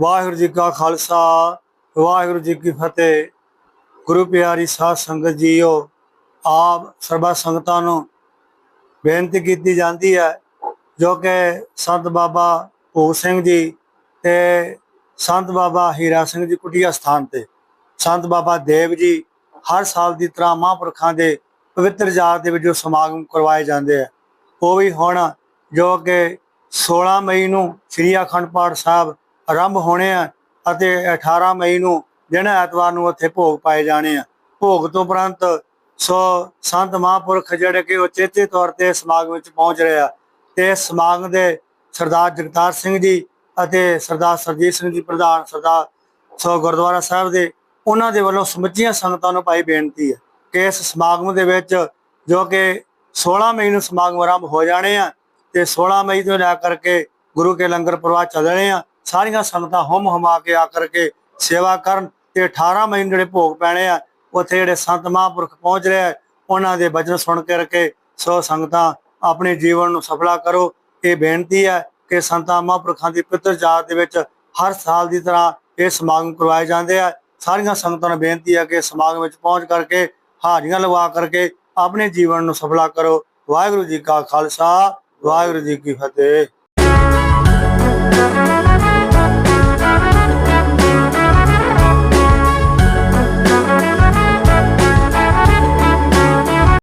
ਵਾਹਿਗੁਰੂ ਜੀ ਕਾ ਖਾਲਸਾ, ਵਾਹਿਗੁਰੂ ਜੀ ਕੀ ਫਤਿਹ। ਗੁਰੂ ਪਿਆਰੀ ਸਾਧ ਸੰਗਤ ਜੀਓ, ਆਪ ਸਰਬਾ ਸੰਗਤਾਂ ਨੂੰ ਬੇਨਤੀ ਕੀਤੀ ਜਾਂਦੀ ਹੈ, ਜੋ ਕਿ ਸੰਤ ਬਾਬਾ ਭੋਗ ਸਿੰਘ ਜੀ ਤੇ ਸੰਤ ਬਾਬਾ ਹੀਰਾ ਸਿੰਘ ਜੀ ਕੁਟੀਆ ਸਥਾਨ ਤੇ। ਸੰਤ ਬਾਬਾ ਦੇਵ ਜੀ ਹਰ ਸਾਲ ਦੀ ਤਰ੍ਹਾਂ ਮਹਾਂਪੁਰਖਾਂ ਦੇ ਪਵਿੱਤਰ ਜਾਤ ਦੇ ਵਿੱਚ ਜੋ ਸਮਾਗਮ ਕਰਵਾਏ ਜਾਂਦੇ ਆ। ਉਹ ਵੀ ਹੁਣ ਜੋ ਕਿ 16 ਮਈ ਨੂੰ ਸ੍ਰੀ ਅਖੰਡ ਪਾਠ ਸਾਹਿਬ ਆਰੰਭ ਹੋਣੇ ਆ ਅਤੇ 18 ਮਈ ਨੂੰ ਦਿਨ ਐਤਵਾਰ ਨੂੰ ਉੱਥੇ ਭੋਗ ਪਾਏ ਜਾਣੇ ਆ। ਭੋਗ ਤੋਂ ਉਪਰੰਤ ਸੋ ਸੰਤ ਮਹਾਂਪੁਰਖ ਜਿਹੜੇ ਕਿ ਉਹ ਚੇਤੇ ਤੌਰ ਤੇ ਸਮਾਗਮ ਵਿੱਚ ਪਹੁੰਚ ਰਹੇ ਆ। ਤੇ ਇਸ ਸਮਾਗਮ ਦੇ ਸਰਦਾਰ ਜਗਤਾਰ ਸਿੰਘ ਜੀ ਅਤੇ ਸਰਦਾਰ ਸਰਜੀਤ ਸਿੰਘ ਜੀ, ਪ੍ਰਧਾਨ ਸਰਦਾਰ ਸੋ ਗੁਰਦੁਆਰਾ ਸਾਹਿਬ ਦੇ, ਉਹਨਾਂ ਦੇ ਵੱਲੋਂ ਸਮੁੱਚੀਆਂ ਸੰਗਤਾਂ ਨੂੰ ਪਾਈ ਬੇਨਤੀ ਹੈ ਕਿ ਇਸ ਸਮਾਗਮ ਦੇ ਵਿੱਚ ਜੋ ਕਿ 16 ਮਈ ਨੂੰ ਸਮਾਗਮ ਆਰੰਭ ਹੋ ਜਾਣੇ ਆ ਤੇ 16 ਮਈ ਤੋਂ ਲੈ ਕਰਕੇ ਗੁਰੂ ਕੇ ਲੰਗਰ ਪ੍ਰਵਾਹ ਚੱਲਣੇ ਆ। ਸਾਰੀਆਂ ਸੰਗਤਾਂ ਹਮ ਹਮਾ ਕੇ ਆ ਕਰਕੇ ਸੇਵਾ ਕਰਨ ਤੇ 18 ਮਹੀਨੇ ਜਿਹੜੇ ਭੋਗ ਪੈਣੇ ਆ, ਉੱਥੇ ਜਿਹੜੇ ਸੰਤ ਮਹਾਂਪੁਰਖ ਪਹੁੰਚ ਰਹੇ ਉਹਨਾਂ ਦੇ ਬਚਨ ਸੁਣ ਕੇ ਰਕੇ ਸੋ ਸੰਗਤਾਂ ਆਪਣੇ ਜੀਵਨ ਨੂੰ ਸਫਲਾ ਕਰੋ। ਇਹ ਬੇਨਤੀ ਹੈ ਕਿ ਸੰਤਾਂ ਮਹਾਂਪੁਰਖਾਂ ਦੀ ਪਿੱਤਰ ਜਾਤ ਦੇ ਵਿੱਚ ਹਰ ਸਾਲ ਦੀ ਤਰ੍ਹਾਂ ਇਹ ਸਮਾਗਮ ਕਰਵਾਏ ਜਾਂਦੇ ਆ। ਸਾਰੀਆਂ ਸੰਗਤਾਂ ਨੂੰ ਬੇਨਤੀ ਹੈ ਕਿ ਸਮਾਗਮ ਵਿੱਚ ਪਹੁੰਚ ਕਰਕੇ ਹਾਜ਼ਰੀਆਂ ਲਵਾ ਕਰਕੇ ਆਪਣੇ ਜੀਵਨ ਨੂੰ ਸਫਲਾ ਕਰੋ। ਵਾਹਿਗੁਰੂ ਜੀ ਕਾ ਖਾਲਸਾ, ਵਾਹਿਗੁਰੂ ਜੀ ਕੀ ਫਤਿਹ।